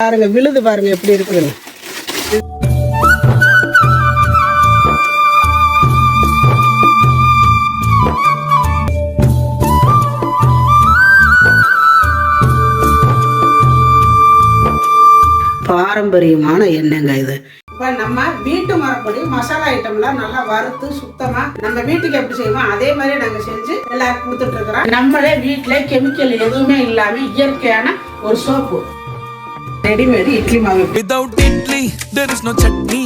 பாருங்க விழுது பாருங்க எப்படி இருக்குதுன்னு. பாரம்பரியமான எண்ணெய்ங்க இது. இப்போ நம்ம வீட்டு மரப்படி மசாலா ஐட்டம்லாம் நல்லா வறுத்து சுத்தமா நம்ம வீட்டுக்கு எப்படி செய்வோம் அதே மாதிரி நாங்க செஞ்சு எல்லாருக்கும் கொடுத்துட்டு இருக்கிறோம். நம்மளே வீட்டுல கெமிக்கல் எதுவுமே இல்லாம இயற்கையான ஒரு soap ரெடிமேடு இட்லி மாவு Without idli, there is no chutney.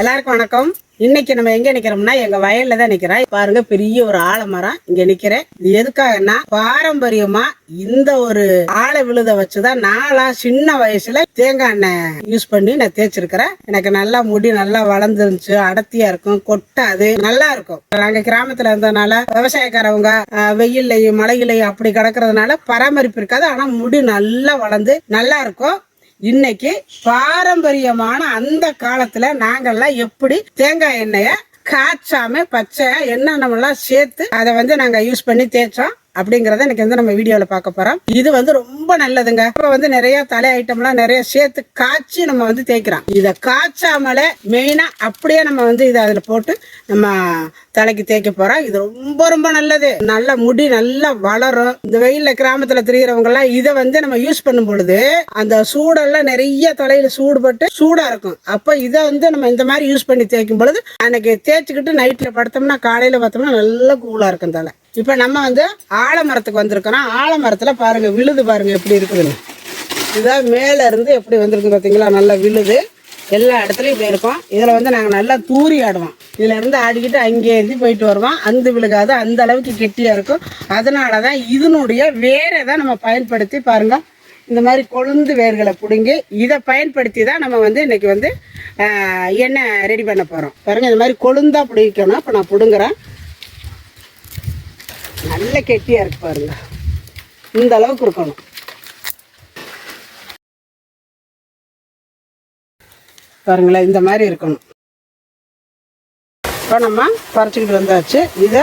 எல்லாருக்கும் வணக்கம். இன்னைக்கு நம்ம எங்க நிக்கிறோம்னா எங்க வயல்ல தான் நிக்கிறோம் பாருங்க பெரிய ஒரு ஆலமரம் இங்க நிக்கிறேன் இது எதுக்காகன்னா பாரம்பரியமா இந்த ஒரு ஆழ விழுத வச்சுதான் நாளா சின்ன வயசுல தேங்காய் எண்ணெய் யூஸ் பண்ணி நான் தேய்ச்சிருக்கிறேன். எனக்கு நல்லா முடி நல்லா வளர்ந்துருந்துச்சு அடர்த்தியா இருக்கும் கொட்டாது நல்லா இருக்கும். நாங்க கிராமத்துல இருந்ததுனால விவசாயக்காரவங்க வெயில்லையும் மழையிலையும் அப்படி கிடக்கிறதுனால பராமரிப்பு இருக்காது. ஆனா முடி நல்லா வளர்ந்து நல்லா இருக்கும். இன்னைக்கு பாரம்பரியமான அந்த காலத்துல நாங்கெல்லாம் எப்படி தேங்காய் எண்ணெய காய்ச்சாம பச்சை எண்ணெய் சேர்த்து அதை வந்து நாங்க யூஸ் பண்ணி தேய்ச்சோம். அப்படிங்கறத எனக்கு வந்து நம்ம வீடியோல பார்க்க போறோம். இது வந்து ரொம்ப நல்லதுங்க. இப்ப வந்து நிறைய தலை ஐட்டம்லாம் நிறைய சேர்த்து காய்ச்சி நம்ம வந்து தேய்க்கிறோம். இதை காய்ச்சாமலே மெயினா அப்படியே நம்ம வந்து இதை அதுல போட்டு நம்ம தலைக்கு தேய்க்க போறோம் இது ரொம்ப ரொம்ப நல்லது. நல்ல முடி நல்லா வளரும். இந்த வெயில்ல கிராமத்துல திரிகிறவங்க எல்லாம் இதை வந்து நம்ம யூஸ் பண்ணும் பொழுது அந்த சூடெல்லாம் நிறைய தலையில சூடுபட்டு சூடா இருக்கும். அப்ப இதை வந்து நம்ம இந்த மாதிரி யூஸ் பண்ணி தேய்க்கும் பொழுது அன்னைக்கு தேய்ச்சிக்கிட்டு நைட்ல படுத்தோம்னா காலையில பார்த்தோம்னா நல்லா கூலா இருக்கும் தலை. இப்ப நம்ம வந்து ஆலமரத்துக்கு வந்திருக்கிறோம். ஆலமரத்துல பாருங்க விழுது பாருங்க எப்படி இருக்குதுன்னு. இதான் மேல இருந்து எப்படி வந்திருக்கு பாத்தீங்களா? நல்லா விழுது. எல்லா இடத்துலயும் இப்படி இருக்கும். இதுல வந்து நாங்க நல்லா தூரி ஆடுவோம். இதுல இருந்து ஆடிக்கிட்டு அங்கே இருந்து போயிட்டு வருவான். அந்த விழுகாது அந்த அளவுக்கு கெட்டியா இருக்கும். அதனாலதான் இதனுடைய வேரை தான் நம்ம பயன்படுத்தி பாருங்க. இந்த மாதிரி கொழுந்து வேர்களை பிடுங்கி இதை பயன்படுத்தி தான் நம்ம வந்து இன்னைக்கு வந்து எண்ணெய் ரெடி பண்ண போறோம். பாருங்க இந்த மாதிரி கொழுந்தா பிடிக்கணும் இப்போ நான் பிடுங்குறேன். நல்ல கெட்டியா இருக்கு பாருங்க. இந்த அளவுக்கு இருக்கணும். பாருங்களேன் இந்த மாதிரி இருக்கணும். இப்போ நம்ம பறிச்சுக்கிட்டு வந்தாச்சு. இதை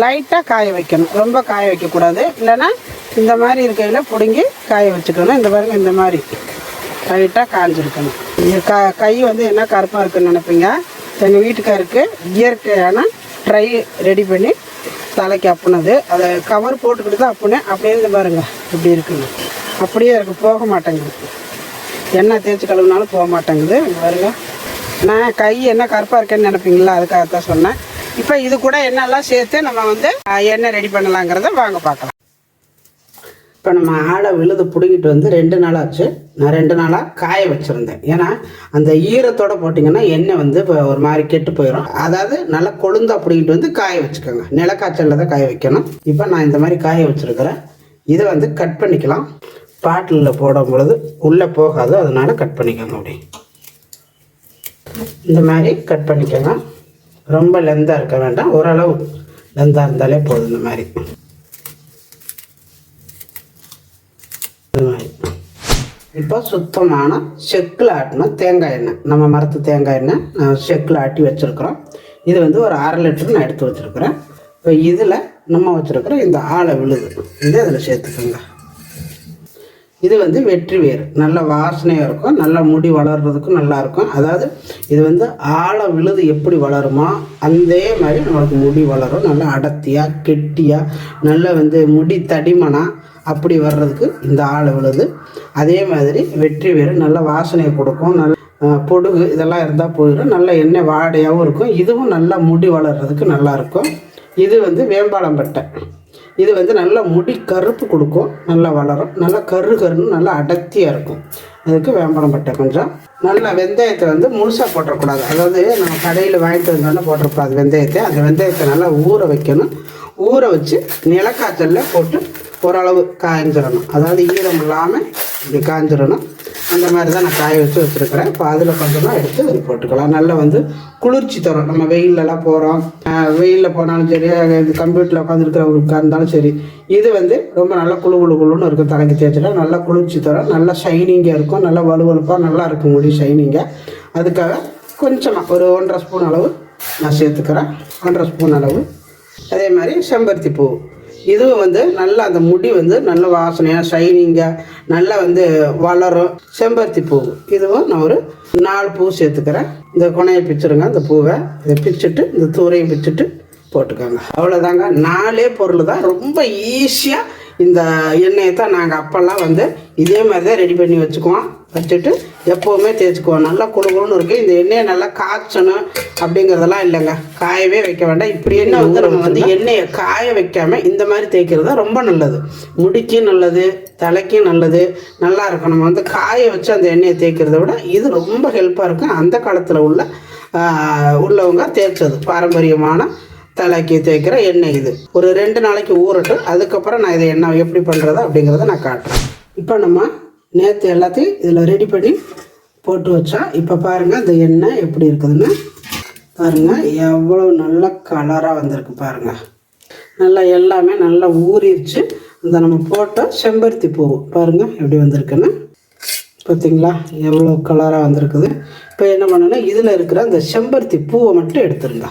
லைட்டாக காய வைக்கணும். ரொம்ப காய வைக்கக்கூடாது. இல்லைன்னா இந்த மாதிரி இருக்கையில் பிடுங்கி காய வச்சுக்கணும். இந்த பாருங்க இந்த மாதிரி லைட்டாக காஞ்சிருக்கணும். க கை வந்து என்ன கருப்பாக இருக்குன்னு நினைப்பீங்க? எங்கள் வீட்டுக்காருக்கு இயற்கையான ட்ரை ரெடி பண்ணி தலைக்கு அப்புனது. அதை கவர் போட்டுக்கிட்டு தான் அப்புனேன். அப்படியே இருந்து பாருங்க இப்படி இருக்குங்க. அப்படியே இருக்கு. போக மாட்டேங்குது. எண்ணெய் தேய்ச்சி கழுவினாலும் போக மாட்டேங்குது. பாருங்கள் பாருங்க. நான் கை என்ன கருப்பாக இருக்கேன்னு நினைப்பீங்களா? அதுக்காக தான் சொன்னேன். இப்போ இது கூட என்னெல்லாம் சேர்த்து நம்ம வந்து எண்ணெய் ரெடி பண்ணலாங்கிறத வாங்க பார்க்கலாம். இப்போ நம்ம ஆளை விழுது பிடுங்கிட்டு வந்து ரெண்டு நாள் ஆச்சு. நான் ரெண்டு நாளாக காய வச்சுருந்தேன். ஏன்னா அந்த ஈரத்தோடு போட்டிங்கன்னா எண்ணெய் வந்து இப்போ ஒரு மாதிரி கெட்டு போயிடும் அதாவது நல்லா கொழுந்தா பிடிங்கிட்டு வந்து காய வச்சுக்கோங்க. நிலக்காய்ச்சலில் தான் காய வைக்கணும். இப்போ நான் இந்த மாதிரி காய வச்சுருக்கிறேன். இதை வந்து கட் பண்ணிக்கலாம். பாட்டிலில் போடும் பொழுது உள்ளே போகாது. அதனால் கட் பண்ணிக்கோங்க அப்படி. இந்த மாதிரி கட் பண்ணிக்கோங்க. ரொம்ப லெந்தாக இருக்க வேண்டாம். ஓரளவு லெந்தாக இருந்தாலே போதும் இந்த மாதிரி. இந்த மாதிரி. இப்போ சுத்தமான செக்கில் ஆட்டின தேங்காய் எண்ணெய். நம்ம மரத்து தேங்காய் எண்ணெய் நான் செக்கில் ஆட்டி வச்சுருக்குறோம். இது வந்து ஒரு அரை லிட்டர் நான் எடுத்து வச்சுருக்குறேன். இப்போ இதில் நம்ம வச்சுருக்குற இந்த ஆளை விழுது. இதை அதில் சேர்த்துக்கோங்க. இது வந்து வெற்றி வேர் நல்ல வாசனையாக இருக்கும் நல்லா முடி வளர்றதுக்கும் நல்லாயிருக்கும் அதாவது இது வந்து ஆழ விழுது எப்படி வளருமோ அதே மாதிரி நம்மளுக்கு முடி வளரும். நல்லா அடர்த்தியாக கெட்டியாக நல்லா வந்து முடி தடிமனா அப்படி வர்றதுக்கு இந்த ஆழ விழுது. அதே மாதிரி வெற்றி வேர் நல்ல வாசனையை கொடுக்கும். நல்ல பொடுகு இதெல்லாம் இருந்தால் போயிடும். நல்ல எண்ணெய் வாடையாகவும் இருக்கும். இதுவும் நல்லா முடி வளர்கிறதுக்கு நல்லாயிருக்கும் இது வந்து வேம்பாளம்பட்டை. இது வந்து நல்லா முடி கருப்பு கொடுக்கும் நல்லா வளரும் நல்லா கரு கருன்னு நல்லா அடர்த்தியாக இருக்கும். அதுக்கு வேம்பரம் பட்டை கொஞ்சம். நல்லா வெந்தயத்தை வந்து முழுசாக போட்டக்கூடாது அதாவது நம்ம கடையில் வாங்கிட்டு வந்தோன்னே அது வெந்தயத்தை. அந்த வெந்தயத்தை நல்லா ஊற வைக்கணும். ஊற வச்சு நிலக்காய்ச்சலில் போட்டு ஓரளவு காய்ஞ்சிடணும் அதாவது ஈரம் இல்லாமல் இப்படி காய்ஞ்சிடணும் அந்த மாதிரி தான் நான் காய வச்சு வச்சுருக்கிறேன். இப்போ அதில் கொஞ்சமாக எடுத்து இது போட்டுக்கலாம். நல்லா வந்து குளிர்ச்சி தரும். நம்ம வெயிலெலாம் போகிறோம் வெயிலில் போனாலும் சரி இது கம்ப்யூட்டரில் உட்காந்துருக்கிறவங்களுக்கு இருந்தாலும் சரி இது வந்து ரொம்ப நல்லா குளு குழு குழுன்னு இருக்கும் தலைக்கு தேய்ச்சிட்டா. நல்லா குளிர்ச்சி தரும். நல்லா ஷைனிங்காக இருக்கும். நல்லா வலுவலுப்பாக நல்லா இருக்கும் முடி ஷைனிங்காக அதுக்காக கொஞ்சமாக ஒரு ஒன்றரை ஸ்பூன் அளவு நான் சேர்த்துக்கிறேன். ஒன்றரை ஸ்பூன் அளவு. அதே மாதிரி செம்பருத்தி பூ. இதுவும் வந்து நல்லா அந்த முடி வந்து நல்ல வாசனையாக ஷைனிங்காக நல்லா வந்து வளரும். செம்பருத்தி பூ. இதுவும் நான் ஒரு நாலு பூ சேர்த்துக்கிறேன். இந்த கொனையை பிச்சிருங்க. அந்த பூவை இதை பிச்சுட்டு இந்த தூரையும் பிச்சுட்டு போட்டுக்கோங்க. அவ்வளோதாங்க நாலே பொருள் தான். ரொம்ப ஈஸியாக இந்த எண்ணெயை தான் நாங்கள் அப்போல்லாம் வந்து இதே மாதிரி தான் ரெடி பண்ணி வச்சுக்குவோம். வச்சுட்டு எப்போவுமே தேய்ச்சிக்குவோம். நல்லா குழுகுழுன்னு இருக்குது இந்த எண்ணெயை நல்லா காய்ச்சணும் அப்படிங்கிறதெல்லாம் இல்லைங்க. காயவே வைக்க வேண்டாம். இப்படி எண்ணெய் வந்து நம்ம வந்து எண்ணெயை காய வைக்காம இந்த மாதிரி தேய்க்கிறது தான் ரொம்ப நல்லது. முடிக்கும் நல்லது தலைக்கும் நல்லது நல்லா இருக்கும். நம்ம வந்து காய வச்சு அந்த எண்ணெயை தேய்க்கிறத விட இது ரொம்ப ஹெல்ப்பாக இருக்கும். அந்த காலத்தில் உள்ள உள்ளவங்க தேய்ச்சது. பாரம்பரியமான தலைக்கு தேய்க்கிற எண்ணெய் இது. ஒரு ரெண்டு நாளைக்கு ஊறட்டும் அதுக்கப்புறம் நான் இதை எண்ணெய் எப்படி பண்ணுறது அப்படிங்கிறத நான் காட்டுறேன். இப்போ நம்ம நேற்று எல்லாத்தையும் இதில் ரெடி பண்ணி போட்டு வச்சா இப்போ பாருங்கள் இந்த எண்ணெய் எப்படி இருக்குதுன்னு. பாருங்கள் எவ்வளோ நல்ல கலராக வந்திருக்கு பாருங்கள் நல்லா எல்லாமே நல்லா ஊறிடுச்சு. அந்த நம்ம போட்டால் செம்பருத்தி பூ பாருங்கள் எப்படி வந்திருக்குன்னு. பார்த்தீங்களா எவ்வளோ கலராக வந்திருக்குது. இப்போ என்ன பண்ணணும்னா இதில் இருக்கிற அந்த செம்பருத்தி பூவை மட்டும் எடுத்துருங்க.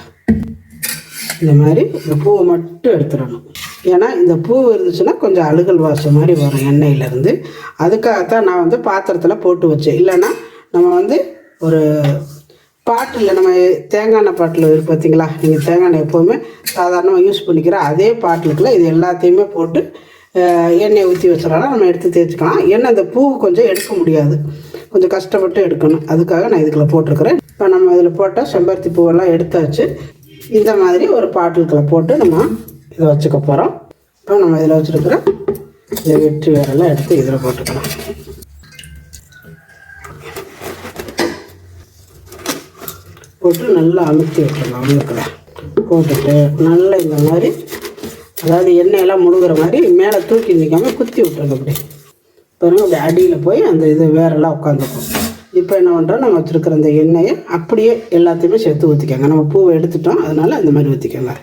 இந்த மாதிரி இந்த பூவை மட்டும் எடுத்துடணும். ஏன்னா இந்த பூ இருந்துச்சுன்னா கொஞ்சம் அழுகல் வாசம் மாதிரி வரும் எண்ணெயிலேருந்து. அதுக்காகத்தான் நான் வந்து பாத்திரத்தில் போட்டு வச்சேன். இல்லைன்னா நம்ம வந்து ஒரு பாட்டில் நம்ம தேங்காய் எண்ணெய் பாட்டில் இருக்கு பார்த்தீங்களா நீங்கள் தேங்காய் எண்ணெய் எப்போவுமே சாதாரணமாக யூஸ் பண்ணிக்கிற அதே பாட்டிலுக்குள்ள இது எல்லாத்தையுமே போட்டு எண்ணெயை ஊற்றி வச்சிடலாம் நம்ம எடுத்து தேய்ச்சிக்கலாம். ஏன்னா அந்த பூ கொஞ்சம் எடுக்க முடியாது. கொஞ்சம் கஷ்டப்பட்டு எடுக்கணும். அதுக்காக நான் இதுக்குள்ளே போட்டிருக்கிறேன். இப்போ நம்ம இதில் போட்டால் செம்பருத்தி பூவெல்லாம் எடுத்தாச்சு. இந்த மாதிரி ஒரு பாட்டில்களை போட்டு நம்ம இதை வச்சுக்க போகிறோம் இப்போ நம்ம இதில் வச்சுருக்கிற இந்த வெற்றி வேரெல்லாம் எடுத்து இதில் போட்டுக்கலாம். போட்டு நல்லா அமுத்தி விட்டுறலாம் உள்ளுக்குள்ள போட்டுட்டு நல்லா இந்த மாதிரி அதாவது எண்ணெயெல்லாம் முழுகிற மாதிரி மேலே தூக்கி நிற்காம குத்தி விட்டுருங்க அப்படி. பாருங்கள் அப்படி அடியில் போய் அந்த இது வேறெல்லாம் உட்காந்துக்கும். இப்போ என்ன பண்ணுறோம் நம்ம வச்சுருக்கிற அந்த எண்ணெயை அப்படியே எல்லாத்தையுமே சேர்த்து ஊற்றிக்கோங்க நம்ம பூவை எடுத்துட்டோம். அதனால அந்த மாதிரி ஊற்றிக்கோங்க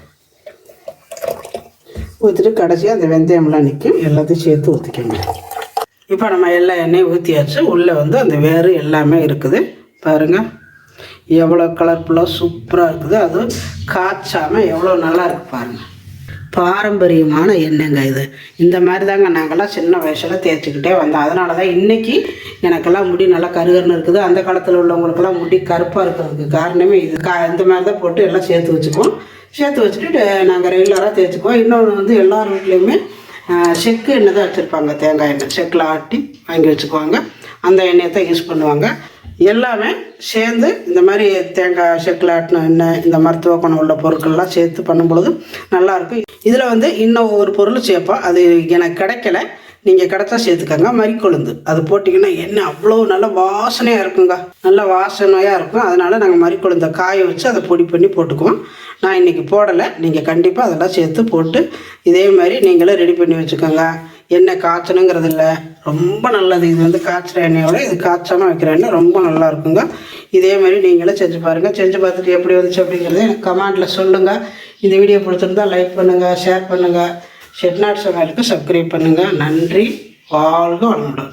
ஊற்றிட்டு கடைசியாக அந்த வெந்தயம்லாம் நிற்கும். எல்லாத்தையும் சேர்த்து ஊற்றிக்கோங்க இப்போ நம்ம எல்லா எண்ணெயும் ஊற்றியாச்சு உள்ளே வந்து அந்த வேறு எல்லாமே இருக்குது. பாருங்கள் எவ்வளோ கலர்ஃபுல்லாக சூப்பராக இருக்குது. அது காய்ச்சாமல் எவ்வளோ நல்லா இருக்கு பாருங்கள் பாரம்பரியமான எண்ணெங்க இது. இந்த மாதிரி தாங்க நாங்கள்லாம் சின்ன வயசில் தேய்ச்சிக்கிட்டே வந்தோம். அதனால தான் இன்றைக்கி எனக்கெல்லாம் முடி நல்லா கருகருன்னு இருக்குது. அந்த காலத்தில் உள்ளவங்களுக்கெல்லாம் முடி கருப்பாக இருக்கிறதுக்கு காரணமே இது. கா இந்த மாதிரி தான் போட்டு எல்லாம் சேர்த்து வச்சுக்குவோம். சேர்த்து வச்சுட்டு நாங்கள் ரெகுலராக தேய்ச்சிக்குவோம். இன்னொன்று வந்து எல்லார் வீட்லேயுமே செக்கு எண்ணெய் தான் வச்சுருப்பாங்க. தேங்காய் எண்ணெய். செக்கில் ஆட்டி வாங்கி வச்சுக்குவாங்க. அந்த எண்ணெயை தான் யூஸ் பண்ணுவாங்க. எல்லாமே சேர்ந்து இந்த மாதிரி தேங்காய் செக்கில் எண்ணெய் இந்த மருத்துவ குணம் உள்ள பொருட்கள்லாம் சேர்த்து பண்ணும்பொழுது நல்லாயிருக்கும். இதில் வந்து இன்னும் ஒரு பொருள் சேர்ப்போம் அது எனக்கு கிடைக்கல. நீங்கள் கிடச்சா சேர்த்துக்கோங்க. மறிக்கொழுந்து அது போட்டிங்கன்னா என்ன அவ்வளோ நல்ல வாசனையாக இருக்குங்க. நல்ல வாசனையாக இருக்கும். அதனால் நாங்கள் மறிக்கொழுந்தை காய வச்சு அதை பொடி பண்ணி போட்டுக்குவோம். நான் இன்றைக்கி போடலை. நீங்கள் கண்டிப்பாக அதெல்லாம் சேர்த்து போட்டு இதே மாதிரி நீங்களும் ரெடி பண்ணி வச்சுக்கோங்க. எண்ணெய் காய்ச்சணுங்கிறது இல்லை ரொம்ப நல்லது. இது வந்து காய்ச்சுற எண்ணெயோட இது காய்ச்சாமல் வைக்கிற எண்ணெய் ரொம்ப நல்லா இருக்குங்க. இதே மாதிரி நீங்களும் செஞ்சு பாருங்கள் செஞ்சு பார்த்துட்டு எப்படி வந்துச்சு அப்படிங்கிறது எனக்கு கமெண்டில் சொல்லுங்கள் இந்த வீடியோ பிடிச்சிருந்தால் லைக் பண்ணுங்கள் ஷேர் பண்ணுங்கள் ஷெட்நாட் சமையலுக்கு சப்ஸ்கிரைப் பண்ணுங்கள் நன்றி. வாழ்க வளமுடன்.